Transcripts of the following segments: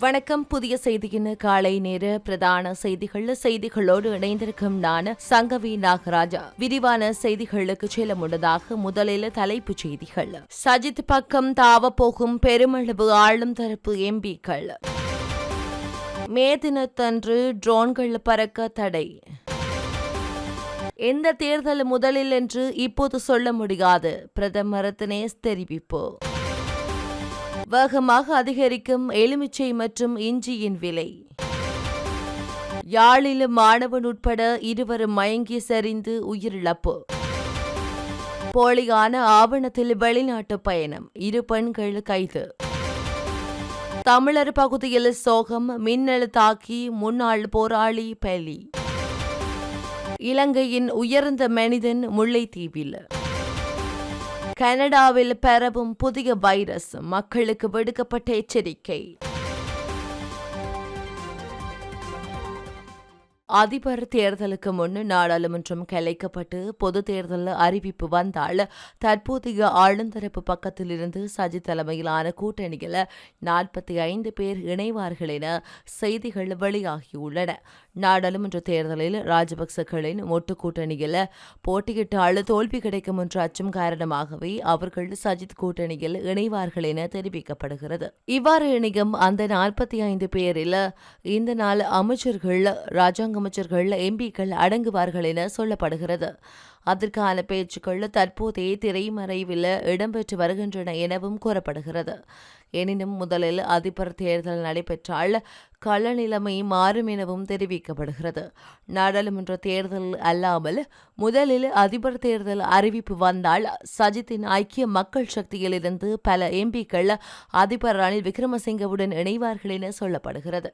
வணக்கம். புதிய செய்தியின் காலை நேர பிரதான செய்திகள். செய்திகளோடு இணைந்திருக்கும் நான் சங்கவி நாகராஜா. விரிவான செய்திகளுக்கு செல்ல முன்னதாக முதலில் தலைப்புச் செய்திகள். சஜித் பக்கம் தாவப்போகும் பெருமளவு ஆளும் தரப்பு எம்பிக்கள். மே தினத்தன்று ட்ரோன்கள் பறக்க தடை. எந்த தேர்தல் முதலில் என்று இப்போது சொல்ல முடியாது. பிரதமர் தினேஷ் தெரிவிப்பு. வேகமாக அதிகரிக்கும் எலுமிச்சை மற்றும் இஞ்சியின் விலை. யாழில் மாணவன் உட்பட இருவரும் மயங்கி சரிந்து உயிரிழப்பு. போலியான ஆவணத்தில் வெளிநாட்டு பயணம் இரு பெண்கள் கைது. தமிழர் பகுதியில் சோகம் மின்னல் தாக்கி முன்னாள் போராளி பலி. இலங்கையின் உயர்ந்த மனிதன் முல்லைத்தீவில். கனடாவில் பரவும் புதிய வைரஸ் மக்களுக்கு விடுக்கப்பட்ட எச்சரிக்கை. அதிபர் தேர்தலுக்கு முன் நாடாளுமன்றம் கலைக்கப்பட்டு பொது தேர்தல் அறிவிப்பு வந்தால் தற்போதைய ஆளுந்தரப்பு பக்கத்திலிருந்து சஜித் தலைமையிலான கூட்டணியில் நாற்பத்தி ஐந்து பேர் இணைவார்கள் என செய்திகள் வெளியாகியுள்ளன. நாடாளுமன்ற தேர்தலில் ராஜபக்சகளின் மொட்டு கூட்டணியில் போட்டியிட்டால் தோல்வி கிடைக்கும் என்ற அச்சம் காரணமாகவே அவர்கள் சஜித் கூட்டணியில் இணைவார்கள் என தெரிவிக்கப்படுகிறது. இவ்வாறு இணையும் அந்த நாற்பத்தி ஐந்து பேரில் இந்த நாள் அமைச்சர்கள் ராஜாங்க அமைச்சர்கள் எம்பிக்கள் அடங்குவார்கள் என சொல்லப்படுகிறது. அதற்கான பேச்சுக்கள் தற்போதைய திரைமறைவில் இடம்பெற்று வருகின்றன எனவும் கூறப்படுகிறது. எனினும் முதலில் அதிபர் தேர்தல் நடைபெற்றால் கள நிலைமை மாறும் எனவும் தெரிவிக்கப்படுகிறது. நாடாளுமன்ற தேர்தல் அல்லாமல் முதலில் அதிபர் தேர்தல் அறிவிப்பு வந்தால் சஜித்தின் ஐக்கிய மக்கள் சக்தியிலிருந்து பல எம்பிக்கள் அதிபர் ரணில் விக்ரமசிங்கவுடன் இணைவார்கள் என சொல்லப்படுகிறது.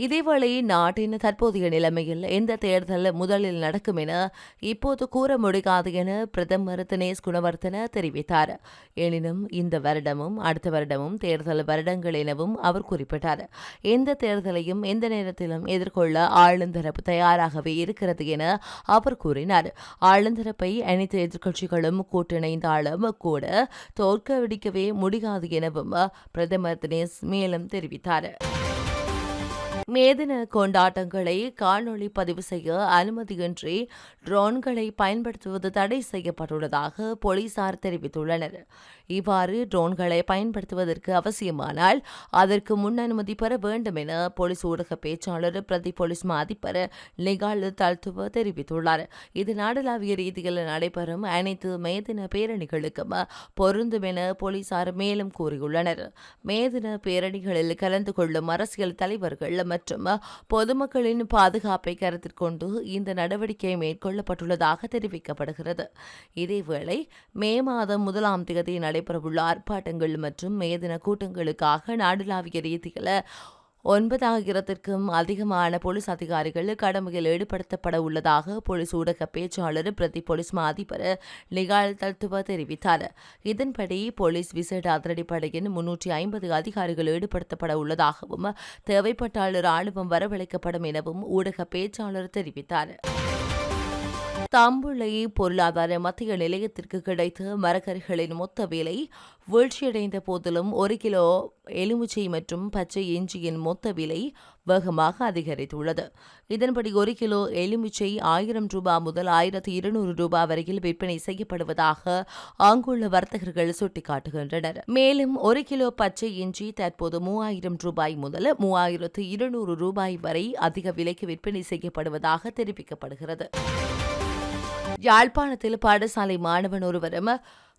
இதேவேளை நாட்டின் தற்போதைய நிலைமையில் எந்த தேர்தல் முதலில் நடக்கும் என இப்போது கூற முடியாது என பிரதமர் தினேஷ் குணவர்த்தன தெரிவித்தார். எனினும் இந்த வருடமும் அடுத்த வருடமும் தேர்தல் வருடங்கள் எனவும் அவர் குறிப்பிட்டார். எந்த தேர்தலையும் எந்த நேரத்திலும் எதிர்கொள்ள ஆளுந்தரப்பு தயாராகவே இருக்கிறது என அவர் கூறினார். ஆளுந்தரப்பை அனைத்து எதிர்க்கட்சிகளும் கூட்டிணைந்தாலும் கூட தோற்கடிக்கவே முடியாது எனவும் பிரதமர் தினேஷ் மேலும் தெரிவித்தார். மேதின கொண்டாட்டங்களை காணொளி பதிவு செய்ய அனுமதியின்றி ட்ரோன்களை பயன்படுத்துவது தடை செய்யப்பட்டுள்ளதாக போலீசார் தெரிவித்துள்ளனர். இவ்வாறு ட்ரோன்களை பயன்படுத்துவதற்கு அவசியமானால் அதற்கு முன் அனுமதி பெற வேண்டும் என போலீஸ் ஊடக பேச்சாளர் பிரதி போலீஸ் அதிபர் நிகால் தல்துவ தெரிவித்துள்ளார். இது நாடளாவிய ரீதியில் நடைபெறும் அனைத்து மேதின பேரணிகளுக்கும் பொருந்தும் என போலீசார் மேலும் கூறியுள்ளனர். மேதின பேரணிகளில் கலந்து கொள்ளும் அரசியல் தலைவர்கள் மற்றும் பொதுமக்களின் பாதுகாப்பை கருத்தில் கொண்டு இந்த நடவடிக்கை மேற்கொள்ளப்பட்டுள்ளதாக தெரிவிக்கப்படுகிறது. இதேவேளை மே மாதம் முதலாம் தேதி நடைபெறவுள்ள ஆர்ப்பாட்டங்கள் மற்றும் மேதின கூட்டங்களுக்காக நாடுலாவிய ரீதியில் ஒன்பதாயிரத்திற்கும் அதிகமான போலீஸ் அதிகாரிகள் கடமையில் ஈடுபடுத்தப்பட உள்ளதாக போலீஸ் ஊடக பேச்சாளர் பிரதி போலீஸ் மா அதிபர் நிகால் தத்துவ தெரிவித்தார். இதன்படி போலீஸ் விசேட அதிரடிப்படையின் முன்னூற்றி ஐம்பது அதிகாரிகள் ஈடுபடுத்தப்பட உள்ளதாகவும் தேவைப்பட்டால் ராணுவம் வரவழைக்கப்படும் எனவும் ஊடக பேச்சாளர் தெரிவித்தார். தம்புளை பொருளாதார மத்திய நிலையத்திற்கு கிடைத்த மரக்கறிகளின் மொத்த விலை வீழ்ச்சியடைந்த போதிலும் ஒரு கிலோ எலுமிச்சை மற்றும் பச்சை இஞ்சியின் மொத்த விலை வேகமாக அதிகரித்துள்ளது. இதன்படி ஒரு கிலோ எலுமிச்சை ஆயிரம் ரூபாய் முதல் ஆயிரத்தி இருநூறு ரூபாய் வரையில் விற்பனை செய்யப்படுவதாக அங்குள்ள வர்த்தகர்கள் சுட்டிக்காட்டுகின்றனர். மேலும் ஒரு கிலோ பச்சை இஞ்சி தற்போது மூவாயிரம் ரூபாய் முதல் மூவாயிரத்து இருநூறு ரூபாய் வரை அதிக விலைக்கு விற்பனை செய்யப்படுவதாக தெரிவிக்கப்படுகிறது. யாழ்ப்பாணத்தில் பாடசாலை மாணவன் ஒருவரும்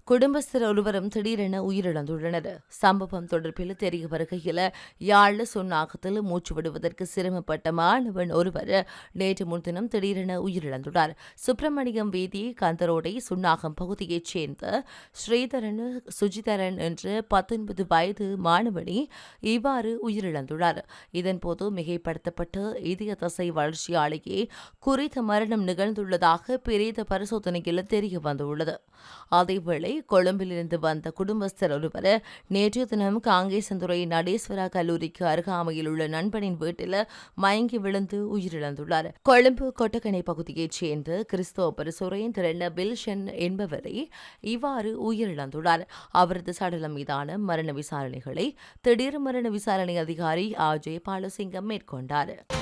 குடும்பஸ்தர் ஒருவரும் திடீரென உயிரிழந்துள்ளனர். சம்பவம் தொடர்பில் தெரிய வருகையில் யாழ் சுன்னாகத்தில் மூச்சு விடுவதற்கு சிரமப்பட்ட மாணவன் ஒருவர் நேற்று முன்தினம் திடீரென உயிரிழந்துள்ளார். சுப்பிரமணியம் வீதி கந்தரோடை சுன்னாகம் பகுதியைச் சேர்ந்த ஸ்ரீதரன் சுஜிதரன் என்ற பத்தொன்பது வயது மாணவனி இவ்வாறு உயிரிழந்துள்ளார். இதன்போது மிகைப்படுத்தப்பட்டு இதய தசை வளர்ச்சியாலேயே குறித்த மரணம் நிகழ்ந்துள்ளதாக பிரேத பரிசோதனையில் தெரிய வந்துள்ளது. அதேவேளை இதேவேளை கொழும்பிலிருந்து வந்த குடும்பஸ்தர் ஒருவர் நேற்றைய தினம் காங்கேசந்துறை நடேஸ்வரா கல்லூரிக்கு அருகாமையில் உள்ள நண்பனின் வீட்டில் மயங்கி விழுந்து உயிரிழந்துள்ளார். கொழும்பு கொட்டக்கணை பகுதியைச் சேர்ந்த கிறிஸ்தோபர் சுரேந்திரன் பில்ஷன் என்பவரை இவ்வாறு உயிரிழந்துள்ளார். அவரது சடலம் மீதான மரண விசாரணைகளை திடீர் மரண விசாரணை அதிகாரி அஜய் பாலசிங்கம் மேற்கொண்டார்.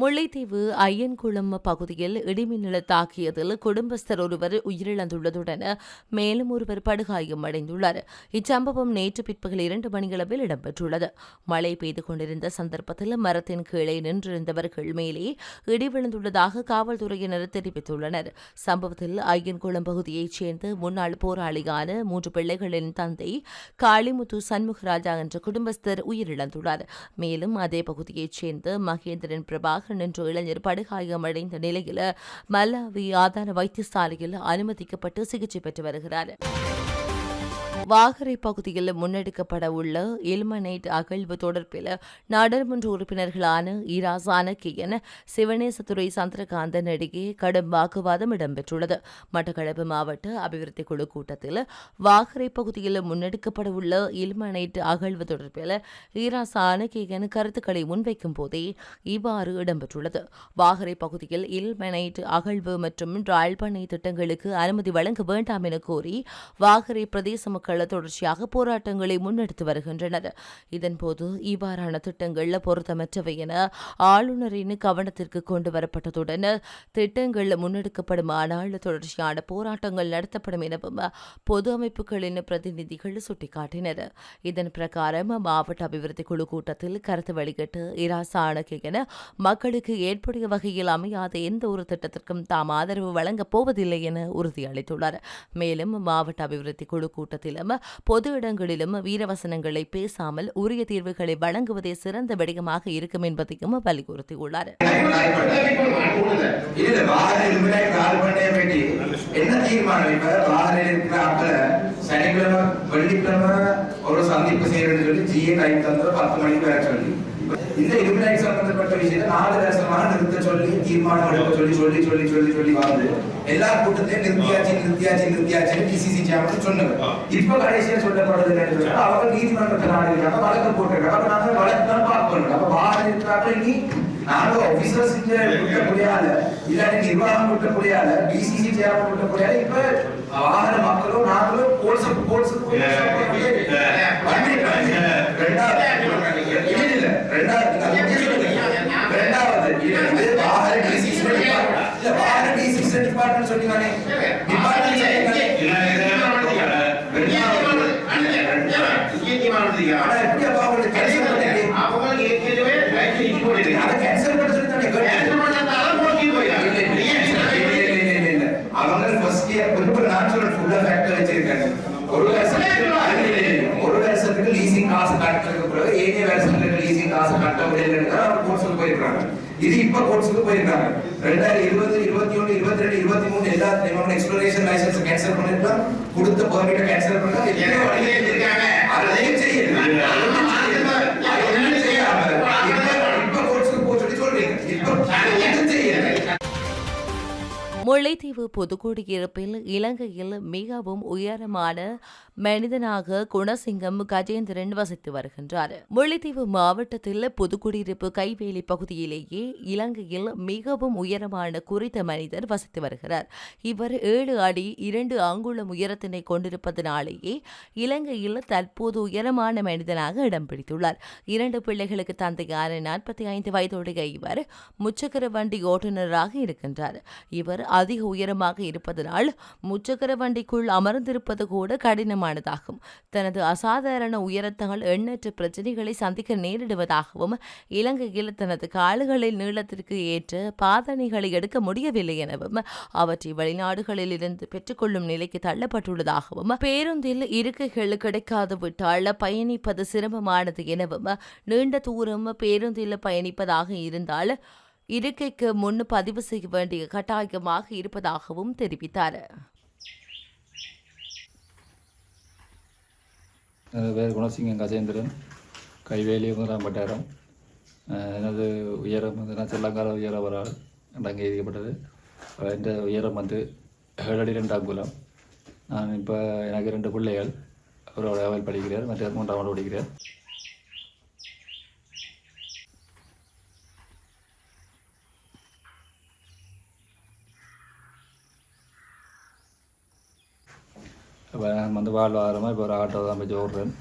முல்லைத்தீவு ஐயன்குளம் பகுதியில் இடிமின்னல தாக்கியதில் குடும்பஸ்தர் ஒருவர் உயிரிழந்துள்ளதுடன் மேலும் ஒருவர் படுகாயம் அடைந்துள்ளார். இச்சம்பவம் நேற்று பிற்பகல் இரண்டு மணியளவில் இடம்பெற்றுள்ளது. மழை பெய்து கொண்டிருந்த சந்தர்ப்பத்தில் மரத்தின் கீழே நின்றிருந்தவர்கள் மேலே இடி விழுந்துள்ளதாக காவல்துறையினர் தெரிவித்துள்ளனர். சம்பவத்தில் ஐயன்குளம் பகுதியைச் சேர்ந்த முன்னாள் போராளியான மூன்று பிள்ளைகளின் தந்தை காளிமுத்து சண்முகராஜா என்ற குடும்பஸ்தர் உயிரிழந்துள்ளார். மேலும் அதே பகுதியைச் சேர்ந்த மகேந்திரன் பிரபா காரணமாக நின்ற இளைஞர் படுகாயமடைந்த நிலையில் மல்லாவி ஆதார வைத்தியசாலையில் அனுமதிக்கப்பட்டு சிகிச்சை பெற்று வருகிறார். வாகரை பகுதியில் முன்னெடுக்கப்பட உள்ள இல்மனைட் அகழ்வு தொடர்பில் நாடாளுமன்ற உறுப்பினர்களான இரா சாணக்கியன் சிவனேசத்துறை சந்திரகாந்தன் இடையே கடும் வாக்குவாதம் இடம்பெற்றுள்ளது. மட்டக்களப்பு மாவட்ட அபிவிருத்தி குழு கூட்டத்தில் வாகரை பகுதியில் முன்னெடுக்கப்பட உள்ள இல்மனைட் அகழ்வு தொடர்பில் ஈரா சாணக்கியன் கருத்துக்களை முன்வைக்கும் போதே இவ்வாறு இடம்பெற்றுள்ளது. வாகரை பகுதியில் இல்மனைட் அகழ்வு மற்றும் ராழ்பனை திட்டங்களுக்கு அனுமதி வழங்க வேண்டாம் என கோரி வாகரை பிரதேச மக்கள் மக்கள் தொடர்ச்சியாக போராட்டங்களை முன்னெடுத்து வருகின்றனர். இதன்போது இவ்வாறான திட்டங்கள் பொருத்தமற்றவை என ஆளுநரின் கவனத்திற்கு கொண்டு வரப்பட்டதுடன் திட்டங்கள் முன்னெடுக்கப்படும் ஆனால் தொடர்ச்சியான போராட்டங்கள் நடத்தப்படும் எனவும் பொது அமைப்புகளின் பிரதிநிதிகள் சுட்டிக்காட்டினர். இதன் பிரகாரம் மாவட்ட அபிவிருத்தி குழு கூட்டத்தில் கருத்து வெளியிட்டு இராசாணக்கு என மக்களுக்கு ஏற்புடைய வகையில் அமையாத எந்த ஒரு திட்டத்திற்கும் தாம் ஆதரவு வழங்கப் போவதில்லை என உறுதியளித்துள்ளார். மேலும் மாவட்ட அபிவிருத்தி குழு கூட்டத்தில் இடங்களிலும் பொது இடங்களிலும் வீரவசனங்களை பேசாமல் உரிய தீர்வுகளை வழங்குவதே சிறந்த விடயமாக இருக்கும் என்பதையும் வலியுறுத்தியுள்ளார் என்ன தீர்மானம் இப்ப? வாகனம் இருக்கிற ஆட்களை சனிக்கிழமை வெள்ளிக்கிழமை ஒரு சந்திப்பு செய்யறதுன்னு சொல்லி ஜிஏ டைம் தந்தது பத்து மணிக்கு வேற சொல்லி. இந்த இருமினாய் சம்பந்தப்பட்ட விஷயத்தை நாலு வருஷமாக நிறுத்த சொல்லி தீர்மானம் எடுக்க சொல்லி சொல்லி சொல்லி சொல்லி சொல்லி வந்து எல்லா கூட்டத்தையும் நிறுத்தியாச்சு நிறுத்தியாச்சு நிறுத்தியாச்சு டிசிசி சேர்மன் சொன்னது இப்ப கடைசியா சொல்லப்படுறது என்னன்னு அவங்க நீதிமன்றத்தில் நாடுகிறாங்க வழக்கு போட்டிருக்காங்க நாங்க வழக்கு தான் பார்க்கணும் அப்ப இருக்கிறாங்க நீ நாங்க ஆபீசர்ஸ் விட்ட முடியாத இல்லாட்டி நிர்வாகம் விட்ட முடியாத டிசிசி சேர்மன் விட்ட முடியாத இப்ப வாகன மக்களும் நாங்களும் கோர்ஸ் கோர்ஸ் ரெண்டாவது ரெண்டாவது ரெண்டாவது இது வாகன டிசிசி இல்ல வாகன டிசிசி டிபார்ட்மெண்ட் சொன்னீங்க ஆனா எப்படி அப்ப அவங்களுக்கு கேன்சல் பண்ணி அவங்க ஏற்கனவே அதை கேன்சல் பண்ண சொல்லி அவங்க ஃபர்ஸ்ட் இயர் ஃபேக்டர் வச்சிருக்காங்க. ஒரு வருஷத்துக்கு ஒரு வருஷத்துக்கு லீசிங் காசு கட்டுறதுக்கு பிறகு ஏழே வருஷத்துக்கு காசு கட்ட முடியலன்னு கோர்ட்ஸுக்கு போயிருக்காங்க. இது இப்ப கோர்ட்ஸுக்கு போயிருக்காங்க. ரெண்டாயிரம் இருபது இருபத்தி ஒன்று இருபத்தி ரெண்டு இருபத்தி மூணு எல்லா எக்ஸ்ப்ளோரேஷன் லைசன்ஸ் கேன்சல் பண்ணிருக்கலாம். கொடுத்த பெர்மிட்டை கேன்சல் பண்ணிருக்காங்க அதையும் செய்யல முல்லைத்தீவு பொதுக்குடியிருப்பில் இலங்கையில் மிகவும் உயரமான மனிதனாக குணசிங்கம் கஜேந்திரன் வசித்து வருகின்றார். முல்லைத்தீவு மாவட்டத்தில் புதுக்குடியிருப்பு கைவேலி பகுதியிலேயே இலங்கையில் மிகவும் உயரமான குறித்த மனிதர் வசித்து வருகிறார். இவர் ஏழு அடி இரண்டு அங்குளம் உயரத்தினை கொண்டிருப்பதனாலேயே இலங்கையில் தற்போது உயரமான மனிதனாக இடம் பிடித்துள்ளார். இரண்டு பிள்ளைகளுக்கு தந்தையான நாற்பத்தி ஐந்து வயதுடைய இவர் முச்சக்கர வண்டி ஓட்டுநராக இருக்கின்றார். இவர் அதிக உயரமாக இருப்பதனால் முச்சக்கர வண்டிக்குள் அமர்ந்திருப்பது கூட கடினமானதாகும். தனது அசாதாரண உயரத்தால் எண்ணற்ற பிரச்சனைகளை சந்திக்க நேரிடுவதாகவும் இலங்கையில் தனது கால்களில் நீளத்திற்கு ஏற்ற பாதனைகளை எடுக்க முடியவில்லை எனவும் அவற்றை வெளிநாடுகளில் இருந்து பெற்றுக்கொள்ளும் நிலைக்கு தள்ளப்பட்டுள்ளதாகவும் பேருந்தில் இருக்கைகள் கிடைக்காது விட்டால் பயணிப்பது சிரமமானது எனவும் நீண்ட தூரம் பேருந்தில் பயணிப்பதாக இருந்தால் இருக்கைக்கு முன் பதிவு செய்ய வேண்டிய கட்டாயமாக இருப்பதாகவும் தெரிவித்தார். எனது பேர் குணசிங்கம் கஜேந்திரன். கைவேலி முதலாம் வட்டாரம். எனது உயரம் வந்து நான் செல்லங்கால உயரவரால் அங்கே எழுதிக்கப்பட்டது என்ற உயரம் வந்து ஏழடி ரெண்டாம் குலம். நான் இப்போ எனக்கு ரெண்டு பிள்ளைகள். அவரோட அவள் படிக்கிறார் மற்ற மூன்றாம் ஆண்டு படிக்கிறார். இப்போ நான் வந்து வாழ்வாதாரமாக இப்போ ஒரு ஆட்டோ தான் போய் ஓடுறேன்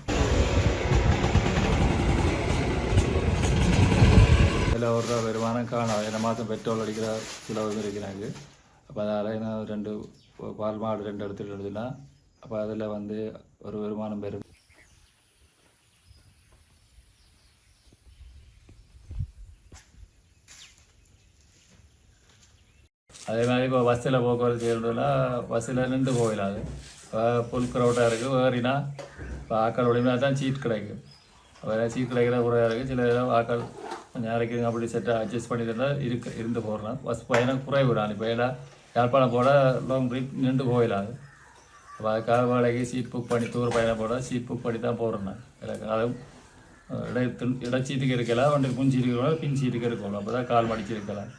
இதில் ஒரு வருமானம் காணும் என்ன மாதம் பெட்ரோல் அடிக்கிற செலவு இருக்கிறாங்க அப்போ அதனால் என்ன ரெண்டு பால் மாடு ரெண்டு எடுத்துகிட்டு எடுத்துனா அப்போ அதில் வந்து ஒரு வருமானம் பெறும் அதே மாதிரி இப்போ பஸ்ஸில் போக்குவரத்து செய்யறதுனா பஸ்ஸில் நின்று போயிடாது இப்போ புல் க்ரௌட்டாக இருக்குது வேறினா இப்போ ஆக்கள் ஒளிமையாக தான் சீட் கிடைக்கும். வேறு சீட் கிடைக்கிற குறையாக இருக்குது சில இதெல்லாம் ஆக்கள் கொஞ்சம் இறக்கிங்க அப்படி செட்டாக அட்ஜஸ்ட் பண்ணிட்டு இருந்தால் இருக்க இருந்து போகிறேன் பஸ் பயணம் குறைவு தான். இப்போ எல்லாம் யாழ்ப்பாணம் போட லாங் ட்ரிப் நின்று போயிடாது அப்போ அதுக்காக வேலைக்கு சீட் புக் பண்ணி தூர் பயணம் போட சீட் புக் பண்ணி தான் போடுறேன் நான். எனக்கு அதுவும் இடை இடச்சீட்டுக்கு இருக்கலாம். வண்டி முன் சீட்டுக்கு இருக்கலாம் பின் சீட்டுக்கு இருக்கலாம். அப்போ தான் கால் மடிச்சு இருக்கலாம்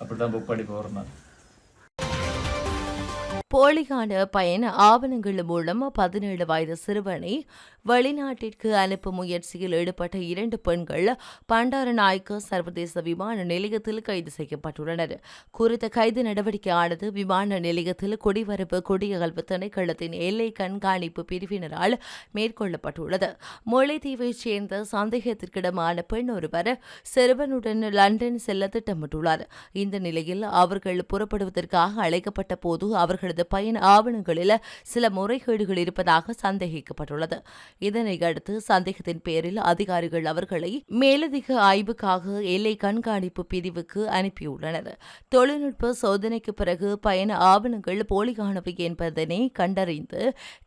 அப்படி தான் புக் பண்ணி போடுறேன் நான். போலியான பயண ஆவணங்கள் மூலம் பதினேழு வயது சிறுவனை வெளிநாட்டிற்கு அனுப்பும் முயற்சியில் ஈடுபட்ட இரண்டு பெண்கள் பண்டாரநாயக்க சர்வதேச விமான நிலையத்தில் கைது செய்யப்பட்டுள்ளனர். குறித்த கைது நடவடிக்கையானது விமான நிலையத்தில் குடிவரவு குடியகல்வு திணைக்களத்தின் எல்லை கண்காணிப்பு பிரிவினரால் மேற்கொள்ளப்பட்டுள்ளது. முல்லைத்தீவைச் சேர்ந்த சந்தேகத்திற்கிடமான பெண் ஒருவர் சிறுவனுடன் லண்டன் செல்ல திட்டமிட்டுள்ளார். இந்த நிலையில் அவர்கள் புறப்படுவதற்காக அழைக்கப்பட்ட போது அவர்களது பயண ஆவணங்களில் சில முறைகேடுகள் இருப்பதாக சந்தேகிக்கப்பட்டுள்ளது. இதனை அடுத்து சந்தேகத்தின் பேரில் அதிகாரிகள் அவர்களை மேலதிக ஆய்வுக்காக எல்லை கண்காணிப்பு பிரிவுக்கு அனுப்பியுள்ளனர். தொழில்நுட்ப சோதனைக்கு பிறகு பயண ஆவணங்கள் போலியானவை என்பதனை கண்டறிந்து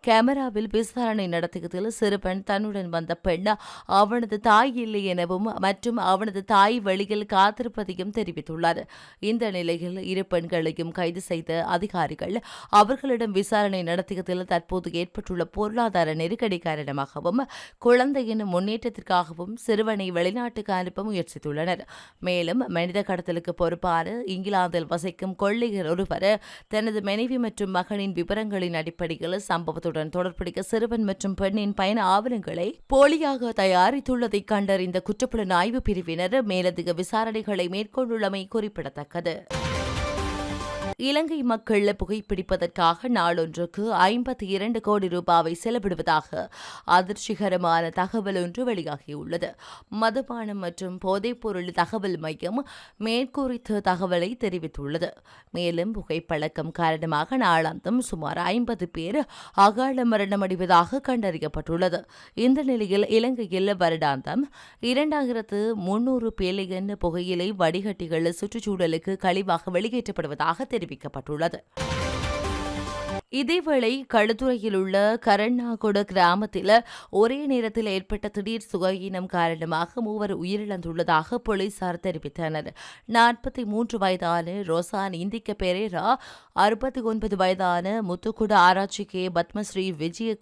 கேமராவில் விசாரணை நடத்தியதில் சிறுவன் தன்னுடன் வந்த பெண் அவனது தாய் இல்லை எனவும் மற்றும் அவனது தாய் வழியில் காத்திருப்பதையும் தெரிவித்துள்ளார். இந்த நிலையில் இரு பெண்களையும் கைது செய்த அதிகாரிகள் அவர்களிடம் விசாரணை நடத்தியதில் தற்போது ஏற்பட்டுள்ள பொருளாதார நெருக்கடி காரணமாகவும் குழந்தையின் முன்னேற்றத்திற்காகவும் சிறுவனை வெளிநாட்டுக்கு அனுப்ப முயற்சித்துள்ளனர். மேலும் மனித கடத்தலுக்கு பொறுப்பான இங்கிலாந்தில் வசிக்கும் கொள்ளையர் ஒருவர் தனது மனைவி மற்றும் மகனின் விவரங்களின் அடிப்படையில் சம்பவத்துடன் தொடர்புடைய சிறுவன் மற்றும் பெண்ணின் பயண ஆவணங்களை போலியாக தயாரித்துள்ளதை கண்டறிந்த குற்றப்புலன் ஆய்வு பிரிவினர் மேலதிக விசாரணைகளை மேற்கொண்டுள்ளமை குறிப்பிடத்தக்கது. இலங்கை மக்கள் புகைப்பிடிப்பதற்காக நாளொன்றுக்கு ஐம்பத்தி இரண்டு கோடி ரூபாவை செலவிடுவதாக அதிர்ச்சிகரமான தகவல் ஒன்று வெளியாகியுள்ளது. மதுபானம் மற்றும் போதைப்பொருள் தகவல் மையம் மேற்குறித்த தகவலை தெரிவித்துள்ளது. மேலும் புகைப்பழக்கம் காரணமாக நாளாந்தம் சுமார் ஐம்பது பேர் அகால மரணமடைவதாக கண்டறியப்பட்டுள்ளது. இந்த நிலையில் இலங்கையில் வருடாந்தம் இரண்டாயிரத்து முன்னூறு பில்லியன் புகையிலை வடிகட்டிகள் சுற்றுச்சூழலுக்கு கழிவாக வெளியேற்றப்படுவதாக தெரிவிக்கப்பட்டுள்ளது. இதேவேளை களுத்துறையில் உள்ள கரண்ணாகுட கிராமத்தில் ஒரே நேரத்தில் ஏற்பட்ட திடீர் சுகஈனம் காரணமாக மூவர் உயிரிழந்துள்ளதாக போலீசார் தெரிவித்தனர். நாற்பத்தி மூன்று வயதான ரோசான் இந்திக்க பெரேரா அறுபத்தி ஒன்பது வயதான முத்துக்குட ஆராய்ச்சி கே பத்மஸ்ரீ விஜய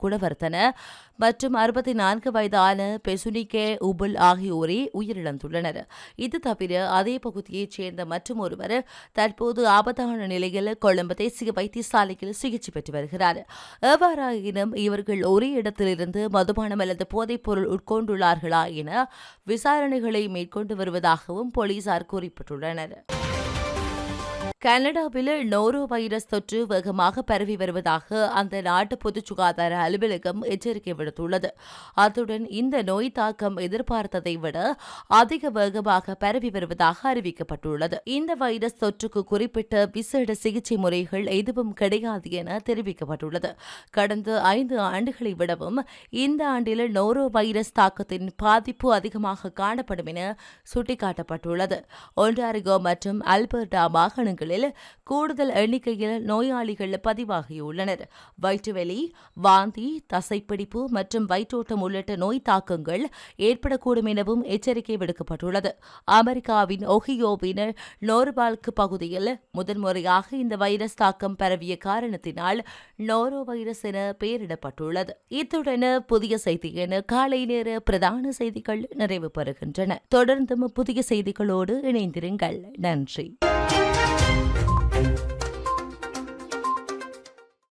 மற்றும் அறுபத்தி நான்கு வயதான பெசுனிகே உபுல் ஆகியோரே உயிரிழந்துள்ளனர். இது தவிர அதே பகுதியைச் சேர்ந்த மற்றும் ஒருவர் தற்போது ஆபத்தான நிலையில் கொழும்பு தேசிய வைத்தியசாலையில் சிகிச்சை பெற்று வருகிறார். எவ்வாறாயினும் இவர்கள் ஒரே இடத்திலிருந்து மதுபானம் அல்லது போதைப்பொருள் உட்கொண்டுள்ளார்களா என விசாரணைகளை மேற்கொண்டு வருவதாகவும் போலீசார் குறிப்பிட்டுள்ளனர். கனடாவில் நோரோ வைரஸ் தொற்று வேகமாக பரவி வருவதாக அந்த நாட்டு பொது சுகாதார அலுவலகம் எச்சரிக்கை விடுத்துள்ளது. அத்துடன் இந்த நோய் தாக்கம் எதிர்பார்த்ததை விட அதிக வேகமாக பரவி வருவதாக அறிவிக்கப்பட்டுள்ளது. இந்த வைரஸ் தொற்றுக்கு குறிப்பிட்ட விசேட சிகிச்சை முறைகள் எதுவும் கிடையாது என தெரிவிக்கப்பட்டுள்ளது. கடந்த ஐந்து ஆண்டுகளை விடவும் இந்த ஆண்டில் நோரோ வைரஸ் தாக்கத்தின் பாதிப்பு அதிகமாக காணப்படும் என சுட்டிக்காட்டப்பட்டுள்ளது. ஒன்டாரிகோ மற்றும் அல்பர்டா மாகாணங்களில் கூடுதல் எண்ணிக்கையில் நோயாளிகள் பதிவாகியுள்ளனர். வயிற்றுவலி வாந்தி தசைப்பிடிப்பு மற்றும் வயிற்றோட்டம் உள்ளிட்ட நோய் தாக்கங்கள் ஏற்படக்கூடும் எனவும் எச்சரிக்கை விடுக்கப்பட்டுள்ளது. அமெரிக்காவின் ஒஹியோவின் நோர்பால்க் பகுதியில் முதன்முறையாக இந்த வைரஸ் தாக்கம் பரவிய காரணத்தினால் நோரோ வைரஸ் என பெயரிடப்பட்டுள்ளது. இத்துடன் புதிய செய்தியின் காலை நேர பிரதான செய்திகள் நிறைவு பெறுகின்றன. தொடர்ந்தும் புதிய செய்திகளோடு இணைந்திருங்கள். நன்றி.